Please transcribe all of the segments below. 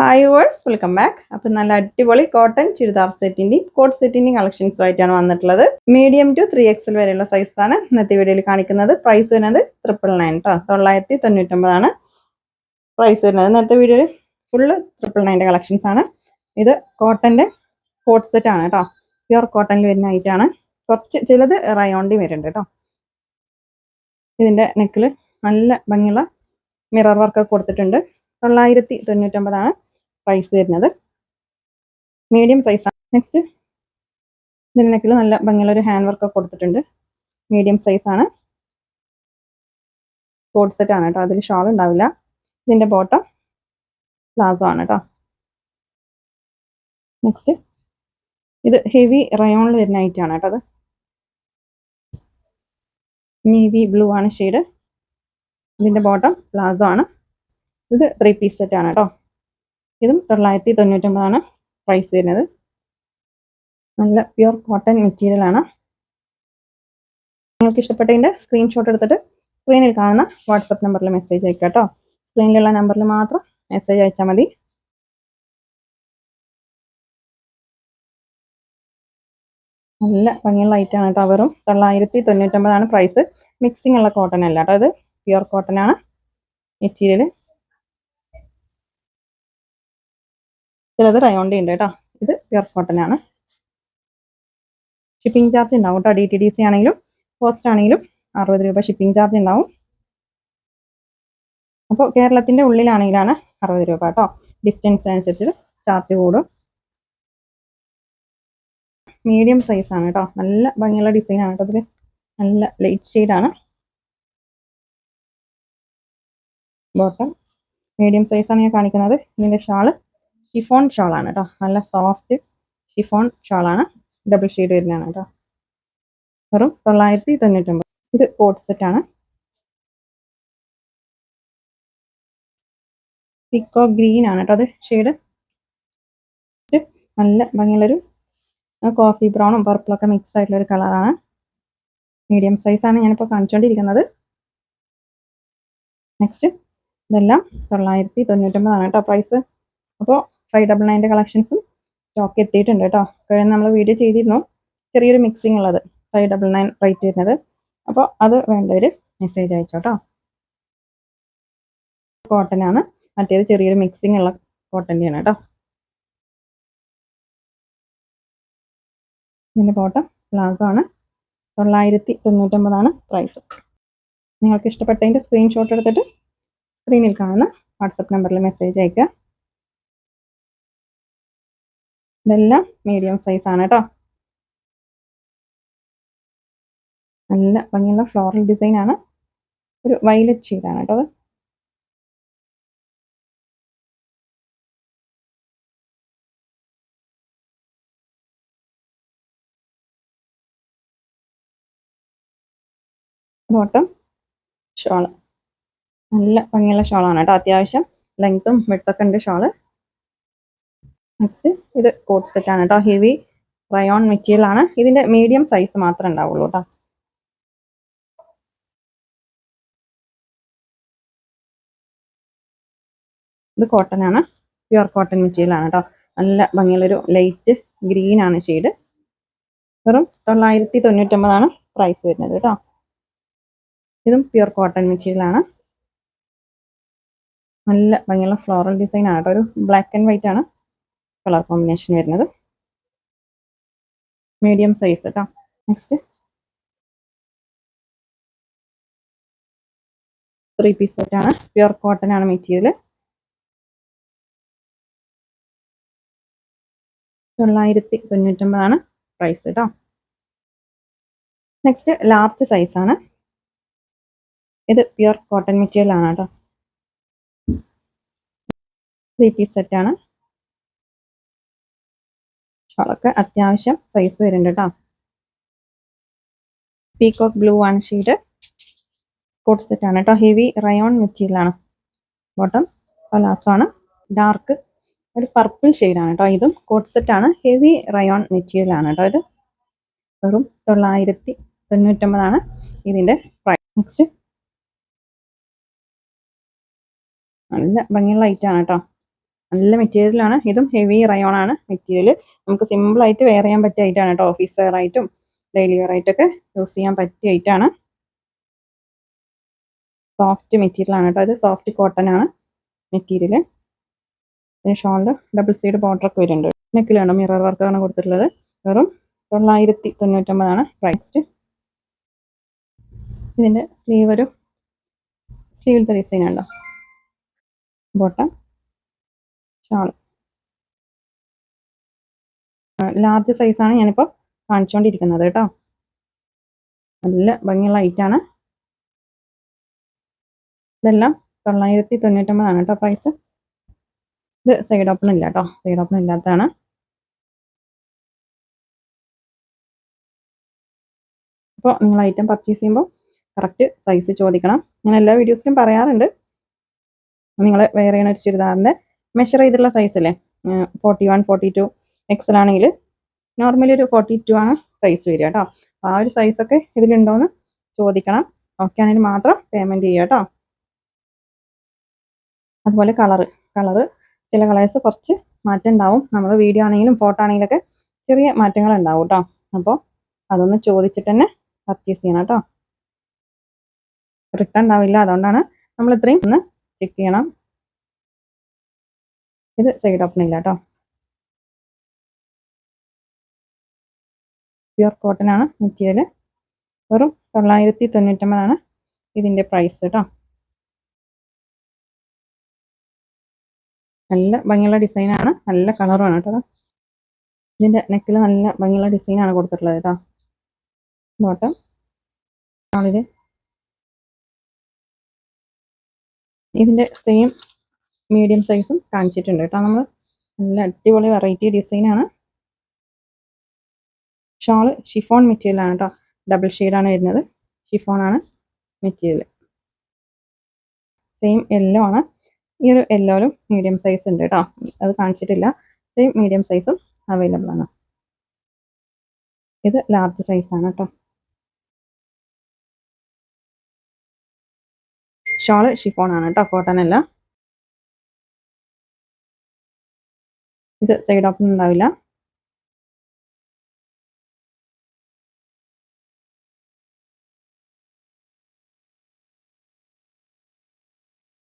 Hi verse welcome back അപ്പം നല്ല അടിപൊളി കോട്ടൺ ചുരിദാർ സെറ്റിന്റെയും കോട്ട് സെറ്റിന്റെയും കളക്ഷൻസുമായിട്ടാണ് വന്നിട്ടുള്ളത്. മീഡിയം ടു ത്രീ എക്സൽ വരെയുള്ള സൈസാണ് ഇന്നത്തെ വീഡിയോയിൽ കാണിക്കുന്നത്. പ്രൈസ് വരുന്നത് ട്രിപ്പിൾ നയൻ കേട്ടോ തൊള്ളായിരത്തി തൊണ്ണൂറ്റൊമ്പതാണ് പ്രൈസ് വരുന്നത് ഇന്നത്തെ വീഡിയോയിൽ ഫുള്ള് ട്രിപ്പിൾ നയന്റെ കളക്ഷൻസ് ആണ്. ഇത് കോട്ടന്റെ കോട്ട് സെറ്റാണ് കേട്ടോ പ്യുർ കോട്ടണിൽ വരുന്ന ഐറ്റാണ് കുറച്ച് ചിലത് റയോണ്ടി വരുന്നുണ്ട് കേട്ടോ ഇതിന്റെ നെക്കിൽ നല്ല ഭംഗിയുള്ള മിറർ വർക്ക് കൊടുത്തിട്ടുണ്ട്. തൊള്ളായിരത്തി തൊണ്ണൂറ്റൊമ്പതാണ് പ്രൈസ് വരുന്നത്. മീഡിയം സൈസാണ് നെക്സ്റ്റ് ഇതിന്റെ നെക്കിൽ നല്ല ഭംഗിയുള്ള ഒരു ഹാൻഡ് വർക്ക് കൊടുത്തിട്ടുണ്ട്. മീഡിയം സൈസാണ് കോഡ് സെറ്റ് ആണ് കേട്ടോ. അതിൽ ഷാൾ ഉണ്ടാവില്ല. ഇതിന്റെ ബോട്ടം പ്ലാസോ ആണ് കേട്ടോ. നെക്സ്റ്റ് ഇത് ഹെവി റയോണിൽ വരുന്ന ആണ് കേട്ടോ അത്. നേവി ബ്ലൂ ആണ് ഷെയ്ഡ് ഇതിന്റെ ബോട്ടം പ്ലാസോ ആണ്. ഇത് ത്രീ പീസ് സെറ്റ് ആണ് കേട്ടോ. ഇതും തൊള്ളായിരത്തി തൊണ്ണൂറ്റൊമ്പതാണ് പ്രൈസ് വരുന്നത്. നല്ല പ്യുർ കോട്ടൺ മെറ്റീരിയൽ ആണ്. നിങ്ങൾക്ക് ഇഷ്ടപ്പെട്ടതിന്റെ സ്ക്രീൻഷോട്ട് എടുത്തിട്ട് സ്ക്രീനിൽ കാണുന്ന വാട്സപ്പ് നമ്പറിൽ മെസ്സേജ് അയക്കുക കേട്ടോ സ്ക്രീനിലുള്ള നമ്പറിൽ മാത്രം മെസ്സേജ് അയച്ചാൽ മതി. നല്ല ഭംഗിയുള്ള ഐറ്റാണ് കേട്ടോ അവറും തൊള്ളായിരത്തി തൊണ്ണൂറ്റൊമ്പതാണ് പ്രൈസ് മിക്സിംഗ് ഉള്ള കോട്ടൺ അല്ല കേട്ടോ അത് പ്യുർ കോട്ടൺ ആണ്. മെറ്റീരിയൽ ചിലത് റയോണ്ടി ഉണ്ട് കേട്ടോ. ഇത് പ്യുർ കോട്ടൺ ആണ്. ഷിപ്പിംഗ് ചാർജ് ഉണ്ടാവും കേട്ടോ. ഡി ടി ഡി സി ആണെങ്കിലും പോസ്റ്റ് ആണെങ്കിലും അറുപത് രൂപ ഷിപ്പിംഗ് ചാർജ് ഉണ്ടാവും. അപ്പോൾ കേരളത്തിന്റെ ഉള്ളിലാണെങ്കിലാണ് അറുപത് രൂപ കേട്ടോ. ഡിസ്റ്റൻസ് അനുസരിച്ച് ചാർജ് കൂടും. മീഡിയം സൈസ് ആണ് കേട്ടോ. നല്ല ഭംഗിയുള്ള ഡിസൈൻ ആണ് കേട്ടോ ഇതിൽ നല്ല ലൈറ്റ് ഷെയ്ഡാണ് ബോട്ടം മീഡിയം സൈസാണ് ഞാൻ കാണിക്കുന്നത്. ഇതിന്റെ ഷാൾ ഷിഫോൺ ഷാളാണ് കേട്ടോ നല്ല സോഫ്റ്റ് ഷിഫോൺ ഷാളാണ് ഡബിൾ ഷെയ്ഡ് വരുന്നതാണ് കേട്ടോ വെറും തൊള്ളായിരത്തി തൊണ്ണൂറ്റൊമ്പത് ഇത് കോട്ട് ആണ്. പിക്കോ ഗ്രീൻ ആണ് കേട്ടോ അത് ഷെയ്ഡ് നല്ല ഭംഗിയുള്ളൊരു കോഫി ബ്രൗണും പർപ്പിളൊക്കെ മിക്സ് ആയിട്ടുള്ള ഒരു കളറാണ് മീഡിയം സൈസാണ് ഞാനിപ്പോൾ കാണിച്ചുകൊണ്ടിരിക്കുന്നത് നെക്സ്റ്റ് ഇതെല്ലാം തൊള്ളായിരത്തി തൊണ്ണൂറ്റൊമ്പതാണ് കേട്ടോ പ്രൈസ് അപ്പോൾ ഫൈവ് ഡബിൾ നയന്റെ കളക്ഷൻസും സ്റ്റോക്ക് എത്തിയിട്ടുണ്ട് കേട്ടോ കഴിഞ്ഞ നമ്മൾ വീഡിയോ ചെയ്തിരുന്നു. ചെറിയൊരു മിക്സിംഗ് ഉള്ളത് ഫൈവ് ഡബിൾ നയൻ റേറ്റ് വരുന്നത്. അപ്പോൾ അത് വേണ്ടവർ മെസ്സേജ് അയച്ചോട്ടോ കോട്ടൺ ആണ്. മറ്റേത് ചെറിയൊരു മിക്സിംഗ് ഉള്ള കോട്ടന്റെയാണ് കേട്ടോ ഇതിന്റെ ബോട്ടം പ്ലാസോ ആണ് തൊള്ളായിരത്തി തൊണ്ണൂറ്റൊമ്പതാണ് പ്രൈസ് നിങ്ങൾക്ക് ഇഷ്ടപ്പെട്ടതിന്റെ സ്ക്രീൻഷോട്ട് എടുത്തിട്ട് സ്ക്രീനിൽ കാണുന്ന വാട്സപ്പ് നമ്പറിൽ മെസ്സേജ് അയക്കുക ഇതെല്ലാം മീഡിയം സൈസ് ആണ് കേട്ടോ നല്ല ഭംഗിയുള്ള ഫ്ലോറൽ ഡിസൈൻ ആണ്. ഒരു വയലറ്റ് ഷെയ്ഡാണ് കേട്ടോ അത്. ബോട്ടം ഷോൾ നല്ല ഭംഗിയുള്ള ഷോളാണ് കേട്ടോ അത്യാവശ്യം ലെങ്ത്തും വിട്ടൊക്കെ ഉണ്ട് ഷോൾ നെക്സ്റ്റ് ഇത് കോട്ട് സെറ്റ് ആണ് കേട്ടോ ഹെവി റയോൺ മെറ്റീരിയൽ ആണ്. ഇതിന്റെ മീഡിയം സൈസ് മാത്രമേ ഉണ്ടാവുള്ളൂ കേട്ടോ ഇത് കോട്ടൺ ആണ്. പ്യുർ കോട്ടൺ മെറ്റീരിയൽ ആണ് കേട്ടോ നല്ല ഭംഗിയുള്ളൊരു ലൈറ്റ് ഗ്രീൻ ആണ് ഷെയ്ഡ് വെറും തൊള്ളായിരത്തി തൊണ്ണൂറ്റൊമ്പതാണ് പ്രൈസ് വരുന്നത് കേട്ടോ ഇതും പ്യുർ കോട്ടൺ മെറ്റീരിയൽ ആണ്. നല്ല ഭംഗിയുള്ള ഫ്ലോറൽ ഡിസൈൻ ആണ് കേട്ടോ ഒരു ബ്ലാക്ക് ആൻഡ് വൈറ്റ് ആണ്. കളർ കോമ്പിനേഷൻ വരുന്നത്. മീഡിയം സൈസ് കേട്ടോ നെക്സ്റ്റ് ത്രീ പീസ് ആണ്. പ്യുർ കോട്ടൺ ആണ് മെറ്റീരിയൽ തൊള്ളായിരത്തി തൊണ്ണൂറ്റൊമ്പതാണ് പ്രൈസ് കേട്ടോ നെക്സ്റ്റ് ലാർജ് സൈസ് ആണ്. ഇത് പ്യുർ കോട്ടൺ മെറ്റീരിയൽ ആണ് കേട്ടോ ത്രീ പീസ് സെറ്റ് ആണ് അത്യാവശ്യം സൈസ് വരുന്നുണ്ട് കേട്ടോ പീകോക്ക് ബ്ലൂ ആണ് ഷീഡ് കോട്ട് സെറ്റ് ആണ് കേട്ടോ ഹെവി റയോൺ മെറ്റീരിയലാണ് ബോട്ടം ആണ്. ഡാർക്ക് ഒരു പർപ്പിൾ ആണ് കേട്ടോ ഇതും കോട്ട് സെറ്റ് ആണ്. ഹെവി റയോൺ മെറ്റീരിയലാണ് കേട്ടോ ഇത്. വെറും തൊള്ളായിരത്തി തൊണ്ണൂറ്റൊമ്പതാണ് ഇതിന്റെ പ്രൈസ് നെക്സ്റ്റ് നല്ല ഭംഗിയുള്ള ആണ് കേട്ടോ നല്ല മെറ്റീരിയലാണ്. ഇതും ഹെവി റയോൺ ആണ് മെറ്റീരിയൽ. നമുക്ക് സിമ്പിൾ ആയിട്ട് വെയർ ചെയ്യാൻ പറ്റിയ ഐറ്റാണ് കേട്ടോ. ഓഫീസ് വെയർ ആയിട്ടും ഡെയിലി വെയർ ആയിട്ടൊക്കെ യൂസ് ചെയ്യാൻ പറ്റിയ ഐറ്റാണ് സോഫ്റ്റ് മെറ്റീരിയൽ ആണ് കേട്ടോ ഇത്. സോഫ്റ്റ് കോട്ടൺ ആണ് മെറ്റീരിയൽ. പിന്നെ ഷോളിൽ ഡബിൾ സൈഡ് ബോർഡർ ഒക്കെ വരുന്നുണ്ട്. നെക്കിലാണ് മിറർ വർക്ക് ആണ് കൊടുത്തിട്ടുള്ളത്. വെറും തൊള്ളായിരത്തി തൊണ്ണൂറ്റൊമ്പതാണ് പ്രൈസ് ഇതിന്റെ സ്ലീവ് ഒരു സ്ലീവിലത്തെ ഡിസൈൻ ഉണ്ടോ ബോട്ടം ഷാൾ ലാർജ് സൈസാണ് ഞാനിപ്പോൾ കാണിച്ചുകൊണ്ടിരിക്കുന്നത് കേട്ടോ. നല്ല ഭംഗിയുള്ള ഐറ്റാണ് ഇതെല്ലാം തൊള്ളായിരത്തി തൊണ്ണൂറ്റൊമ്പതാണ് കേട്ടോ പ്രൈസ് ഇത് സൈഡ് ഓപ്പൺ ഇല്ല കേട്ടോ. സൈഡ് ഓപ്പൺ ഇല്ലാത്തതാണ്. അപ്പോൾ നിങ്ങൾ ഐറ്റം പർച്ചേസ് ചെയ്യുമ്പോൾ കറക്റ്റ് സൈസ് ചോദിക്കണം. ഞാൻ എല്ലാ വീഡിയോസിലും പറയാറുണ്ട്. നിങ്ങൾ വേറെ ഒരു ചുരിദാറിന്റെ മെഷർ ചെയ്തിട്ടുള്ള സൈസ് അല്ലേ? Forty one forty two XL ആണെങ്കിൽ നോർമലി ഒരു ഫോർട്ടി ടു ആണ് സൈസ് വരിക കേട്ടോ ആ ഒരു സൈസൊക്കെ ഇതിലുണ്ടോയെന്ന് ചോദിക്കണം. ഓക്കെ ആണെങ്കിൽ മാത്രം പേയ്മെന്റ് ചെയ്യുക കേട്ടോ അതുപോലെ കളറ് കളറ് ചില കളേഴ്സ് കുറച്ച് മാറ്റം ഉണ്ടാവും. നമ്മൾ വീഡിയോ ആണെങ്കിലും ഫോട്ടോ ആണെങ്കിലൊക്കെ ചെറിയ മാറ്റങ്ങൾ ഉണ്ടാവും കേട്ടോ അപ്പോൾ അതൊന്ന് ചോദിച്ചിട്ട് തന്നെ പർച്ചേസ് ചെയ്യണം കേട്ടോ റിട്ടേൺ ഉണ്ടാവില്ല. അതുകൊണ്ടാണ് നമ്മൾ ഇത്രയും ഒന്ന് ചെക്ക് ചെയ്യണം. ഇത് സൈഡ് ഓപ്പൺ ഇല്ല കേട്ടോ പ്യുർ കോട്ടൺ ആണ് മെറ്റീരിയൽ വെറും തൊള്ളായിരത്തി തൊണ്ണൂറ്റൊമ്പതാണ് ഇതിന്റെ പ്രൈസ് കേട്ടോ നല്ല ഭംഗിയുള്ള ഡിസൈനാണ് നല്ല കളറുമാണ് കേട്ടോ ഇതിന്റെ നെക്കിൽ നല്ല ഭംഗിയുള്ള ഡിസൈനാണ് കൊടുത്തിട്ടുള്ളത് കേട്ടോ ബോട്ടം ആളിൽ ഇതിന്റെ സെയിം മീഡിയം സൈസും കാണിച്ചിട്ടുണ്ട് കേട്ടോ. നമ്മൾ നല്ല അടിപൊളി വെറൈറ്റി ഡിസൈനാണ് ഷാൾ ഷിഫോൺ മെറ്റീരിയലാണ് കേട്ടോ. ഡബിൾ ഷെയ്ഡാണ് വരുന്നത്. ഷിഫോൺ ആണ് മെറ്റീരിയൽ സെയിം യെല്ലോ ആണ്. ഈ ഒരു യെല്ലോയിലും മീഡിയം സൈസ് ഉണ്ട് കേട്ടോ. അത് കാണിച്ചിട്ടില്ല. സെയിം മീഡിയം സൈസും അവൈലബിൾ ആണ്. ഇത് ലാർജ് സൈസാണ് കേട്ടോ. ഷോൾ ഷിഫോൺ ആണ് കേട്ടോ. കോട്ടൺ അല്ല. ഇത് സൈഡ് ഓപ്പൺ ഉണ്ടാവില്ല.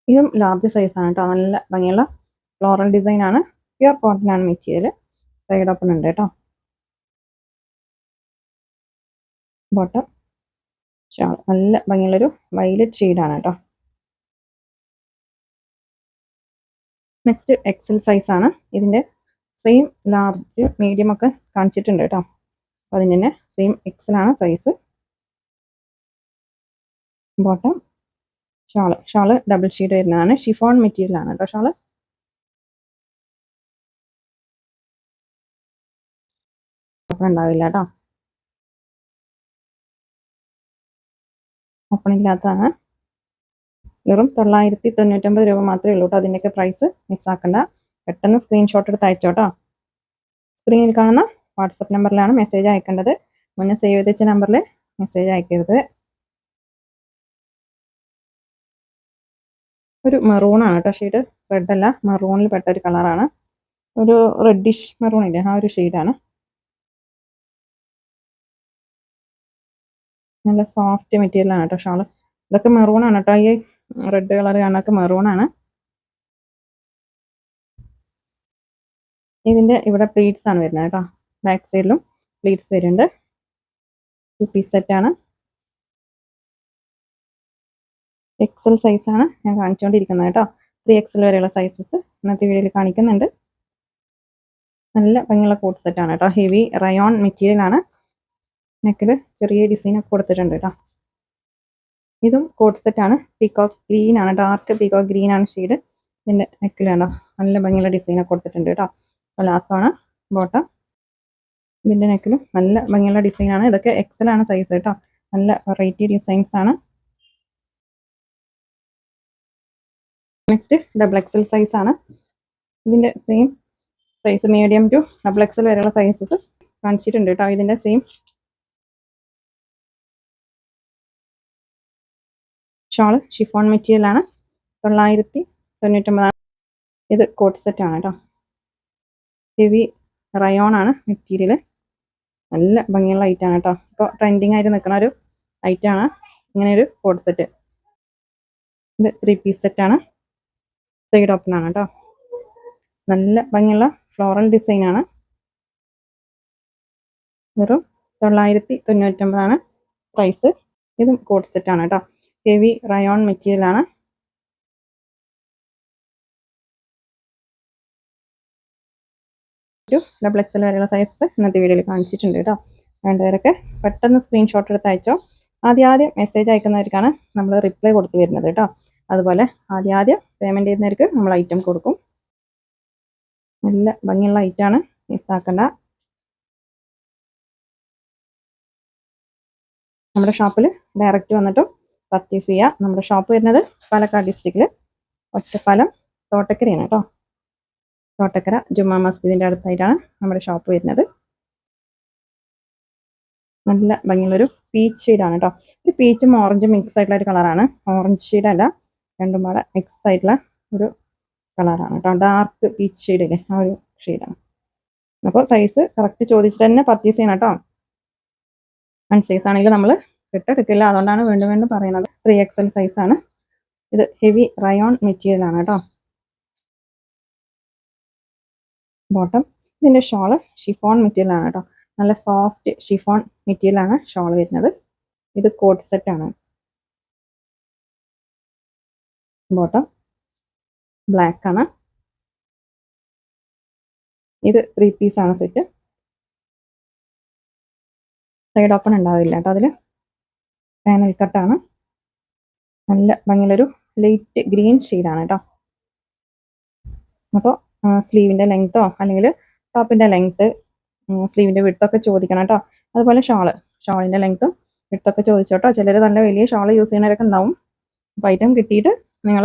ഇതും ലാർജ് സൈസ് ആണ് കേട്ടോ നല്ല ഭംഗിയുള്ള ഫ്ലോറൽ ഡിസൈൻ ആണ്. പ്യുർ കോട്ടനാണ് മെറ്റീരിയൽ സൈഡ് ഓപ്പൺ ഉണ്ട് കേട്ടോ ബോട്ടം നല്ല ഭംഗിയുള്ളൊരു വൈലറ്റ് ഷെയ്ഡാണ് കേട്ടോ നെക്സ്റ്റ് എക്സൽ സൈസ് ആണ്. ഇതിന്റെ സെയിം ലാർജ് മീഡിയം ഒക്കെ കാണിച്ചിട്ടുണ്ട് കേട്ടോ. അപ്പോൾ അതിന് തന്നെ same എക്സലാണ് size bottom shawl shawl double shade വരുന്നതാണ്. ഷിഫോൺ മെറ്റീരിയൽ ആണ് കേട്ടോ ഷാൾ ഉണ്ടാവില്ല കേട്ടോ. ഓപ്പൺ ഇല്ലാത്തതാണ്. വെറും തൊള്ളായിരത്തി തൊണ്ണൂറ്റൊമ്പത് രൂപ മാത്രമേ ഉള്ളൂ കേട്ടോ അതിന്റെയൊക്കെ പ്രൈസ് മിസ്സാക്കണ്ട പെട്ടെന്ന് സ്ക്രീൻഷോട്ട് എടുത്ത് അയച്ചോട്ടോ സ്ക്രീനിൽ കാണുന്ന വാട്സപ്പ് നമ്പറിലാണ് മെസ്സേജ് അയക്കേണ്ടത്. മുന്നേ സേവ് ചെയ്ത നമ്പറിൽ മെസ്സേജ് അയക്കരുത്. ഒരു മെറൂൺ ആണ് കേട്ടോ ഷെയ്ഡ് റെഡ് അല്ല മെറൂണിൽ പെട്ട ഒരു കളറാണ് ഒരു റെഡിഷ് മെറൂൺ ആ ഒരു ഷെയ്ഡാണ് നല്ല സോഫ്റ്റ് മെറ്റീരിയലാണ് കേട്ടോ ഷാൾ. ഇതൊക്കെ മെറൂൺ ആണ് കേട്ടോ ഈ റെഡ് കളർ കാണാനൊക്കെ മെറൂൺ ആണ് ഇതിന്റെ ഇവിടെ പ്ലീറ്റ്സ് ആണ് വരുന്നത് കേട്ടോ. ബാക്ക് സൈഡിലും പ്ലീറ്റ്സ് വരുന്നുണ്ട്. ടു പീസ് സെറ്റ് ആണ്. എക്സൽ സൈസാണ് ഞാൻ കാണിച്ചുകൊണ്ടിരിക്കുന്നത് കേട്ടോ. ത്രീ എക്സൽ വരെയുള്ള സൈസസ് ഇന്നത്തെ വീഡിയോയിൽ കാണിക്കുന്നുണ്ട്. നല്ല ഭംഗിയുള്ള കോട്ട് സെറ്റാണ് കേട്ടോ. ഹെവി റയോൺ മെറ്റീരിയൽ ആണ്. നെക്കിൽ ചെറിയ ഡിസൈൻ ഒക്കെ കൊടുത്തിട്ടുണ്ട് കേട്ടോ. ഇതും കോട്ട് സെറ്റാണ് ആണ്. പീകോക്ക് ഗ്രീൻ ആണ്. ഡാർക്ക് പീകോക്ക് ഗ്രീൻ ആണ് ഷെയ്ഡ് ഇതിന്റെ നെക്കിലാണോ നല്ല ഭംഗിയുള്ള ഡിസൈൻ ഒക്കെ കൊടുത്തിട്ടുണ്ട് കേട്ടോ. ലാസ്റ്റ് ലാസ്റ്റാണ് ബോട്ടം ഇതിന്റെ നെക്കിലും നല്ല ഭംഗിയുള്ള ഡിസൈനാണ് ഇതൊക്കെ എക്സൽ ആണ് സൈസ് കേട്ടോ നല്ല വെറൈറ്റി ഡിസൈൻസ് ആണ്. നെക്സ്റ്റ് ഡബിൾ എക്സൽ സൈസ് ആണ്. ഇതിന്റെ same size medium to double XL വരെയുള്ള സൈസസ് കാണിച്ചിട്ടുണ്ട് കേട്ടോ ഇതിന്റെ സെയിം ഷോൾ ഷിഫോൺ മെറ്റീരിയൽ ആണ്. തൊള്ളായിരത്തി തൊണ്ണൂറ്റൊമ്പതാണ്. ഇത് കോട്ട് സെറ്റ് ആണ് കേട്ടോ ഹെവി റയോൺ ആണ് മെറ്റീരിയൽ നല്ല ഭംഗിയുള്ള ഐറ്റാണ് കേട്ടോ ഇപ്പോൾ ട്രെൻഡിങ് ആയിട്ട് നിൽക്കുന്ന ഒരു ഐറ്റാണ് ഇങ്ങനെ ഒരു കോഡ് സെറ്റ് ഇത് ത്രീ പീസ് സെറ്റാണ് സൈഡ് ഓപ്പൺ ആണ് കേട്ടോ നല്ല ഭംഗിയുള്ള ഫ്ലോറൽ ഡിസൈൻ ആണ്. വെറും തൊള്ളായിരത്തി തൊണ്ണൂറ്റൊമ്പതാണ് പ്രൈസ് ഇതും കോഡ് സെറ്റ് ആണ് കേട്ടോ ഹെവി റയോൺ മെറ്റീരിയൽ ഒരു ഡബിൾ എക്സൽ വരെയുള്ള സൈസ് ഇന്നത്തെ വീഡിയോയിൽ കാണിച്ചിട്ടുണ്ട് കേട്ടോ. വേണ്ടവരൊക്കെ പെട്ടെന്ന് സ്ക്രീൻഷോട്ട് എടുത്ത് അയച്ചോ. ആദ്യം ആദ്യം മെസ്സേജ് അയക്കുന്നവർക്കാണ് നമ്മൾ റിപ്ലൈ കൊടുത്തു വരുന്നത് കേട്ടോ. അതുപോലെ ആദ്യം ആദ്യം പേയ്മെന്റ് ചെയ്യുന്നവർക്ക് നമ്മൾ ഐറ്റം കൊടുക്കും. നല്ല ഭംഗിയുള്ള ഐറ്റാണ് മിസ്സാക്കണ്ട നമ്മുടെ ഷോപ്പിൽ ഡയറക്റ്റ് വന്നിട്ടും പർച്ചേസ് ചെയ്യുക നമ്മുടെ ഷോപ്പ് വരുന്നത് പാലക്കാട് ഡിസ്ട്രിക്റ്റിൽ ഒറ്റപ്പാലം തോട്ടക്കരയാണ് കേട്ടോ. തോട്ടക്കര ജുമാ മസ്ജിദിന്റെ അടുത്തായിട്ടാണ് നമ്മുടെ ഷോപ്പ് വരുന്നത്. നല്ല ഭംഗിയുള്ളൊരു പീച്ച് ഷെയ്ഡാണ് കേട്ടോ ഒരു പീച്ചും ഓറഞ്ചും മിക്സ് ആയിട്ടുള്ള ഒരു കളറാണ് ഓറഞ്ച് ഷെയ്ഡല്ല രണ്ടും പാടെ മിക്സ് ആയിട്ടുള്ള ഒരു കളറാണ് കേട്ടോ ഡാർക്ക് പീച്ച് ഷെയ്ഡ് അല്ലേ ആ ഒരു ഷെയ്ഡാണ് അപ്പോൾ സൈസ് കറക്റ്റ് ചോദിച്ചിട്ട് തന്നെ പർച്ചേസ് ചെയ്യണം കേട്ടോ വൺ സൈസ് ആണെങ്കിൽ നമ്മൾ കിട്ടെടുക്കില്ല. അതുകൊണ്ടാണ് വീണ്ടും വീണ്ടും പറയുന്നത്. ത്രീ എക്സൽ സൈസാണ് ഇത് ഹെവി റയോൺ മെറ്റീരിയലാണ് കേട്ടോ ബോട്ടം ഇതിന്റെ ഷോൾ ഷിഫോൺ മെറ്റീരിയൽ ആണ് കേട്ടോ. നല്ല സോഫ്റ്റ് ഷിഫോൺ മെറ്റീരിയൽ ആണ് ഷോൾ വരുന്നത്. ഇത് കോട്ട് സെറ്റ് ആണ്. ബോട്ടം ബ്ലാക്ക് ആണ്. ഇത് ത്രീ പീസ് ആണ് സെറ്റ് സൈഡ് ഓപ്പൺ ഉണ്ടാവില്ല കേട്ടോ അതിൽ പാനൽ കട്ടാണ് നല്ല ഭംഗിയുള്ളൊരു ലൈറ്റ് ഗ്രീൻ ഷെയ്ഡാണ് കേട്ടോ. അപ്പോൾ സ്ലീവിന്റെ ലെങ്ത്തോ അല്ലെങ്കിൽ ടോപ്പിന്റെ ലെങ്ത്ത് സ്ലീവിന്റെ വിട്ടൊക്കെ ചോദിക്കണം കേട്ടോ. അതുപോലെ ഷാൾ ഷാളിന്റെ ലെങ്ത്തും വിട്ടൊക്കെ ചോദിച്ചോട്ടോ ചിലർ നല്ല വലിയ ഷാൾ യൂസ് ചെയ്യുന്നവരൊക്കെ ഉണ്ടാവും. അപ്പോൾ ഐറ്റം കിട്ടിയിട്ട് നിങ്ങൾ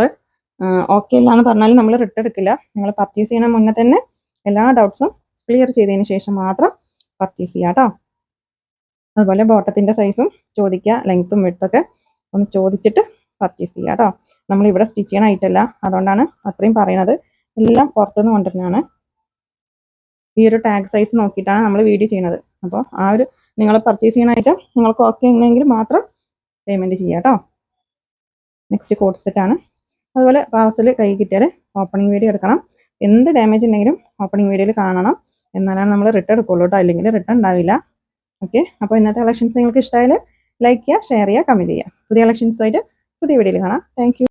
ഓക്കെ ഇല്ല എന്ന് പറഞ്ഞാലും നമ്മൾ റിട്ടേൺ എടുക്കില്ല. നിങ്ങൾ പർച്ചേസ് ചെയ്യുന്ന മുന്നേ തന്നെ എല്ലാ ഡൗട്ട്സും ക്ലിയർ ചെയ്തതിന് ശേഷം മാത്രം പർച്ചേസ് ചെയ്യാം കേട്ടോ. അതുപോലെ ബോട്ടത്തിന്റെ സൈസും ചോദിക്കുക ലെങ്ത്തും വിട്ടൊക്കെ ഒന്ന് ചോദിച്ചിട്ട് പർച്ചേസ് ചെയ്യുക കേട്ടോ. നമ്മൾ ഇവിടെ സ്റ്റിച്ച് ചെയ്യണ ഐറ്റല്ല അതുകൊണ്ടാണ് അത്രയും പറയുന്നത്. എല്ലാം പുറത്തുനിന്ന് കൊണ്ടുവരുന്നതാണ്. ഈ ഒരു ടാഗ് സൈസ് നോക്കിയിട്ടാണ് നമ്മൾ വീഡിയോ ചെയ്യുന്നത്. അപ്പോൾ ആ ഒരു നിങ്ങൾ പർച്ചേസ് ചെയ്യുന്ന ഐറ്റം നിങ്ങൾക്ക് ഓക്കെ ഉണ്ടെങ്കിൽ മാത്രം പേയ്മെന്റ് ചെയ്യുക കേട്ടോ നെക്സ്റ്റ് കോഡ് സെറ്റാണ് അതുപോലെ പാർസൽ കൈ കിട്ടിയാൽ ഓപ്പണിംഗ് വീഡിയോ എടുക്കണം. എന്ത് ഡാമേജ് ഉണ്ടെങ്കിലും ഓപ്പണിംഗ് വീഡിയോയിൽ കാണണം. എന്നാലാണ് നമ്മൾ റിട്ടേൺ എടുക്കുള്ളൂ കേട്ടോ അല്ലെങ്കിൽ റിട്ടേൺ ഉണ്ടാവില്ല. ഓക്കെ അപ്പോൾ ഇന്നത്തെ കളക്ഷൻസ് നിങ്ങൾക്ക് ഇഷ്ടമായാൽ ലൈക്ക് ചെയ്യുക ഷെയർ ചെയ്യുക കമന്റ് ചെയ്യുക. പുതിയ കളക്ഷൻസായിട്ട് പുതിയ വീഡിയോയിൽ കാണാം. താങ്ക്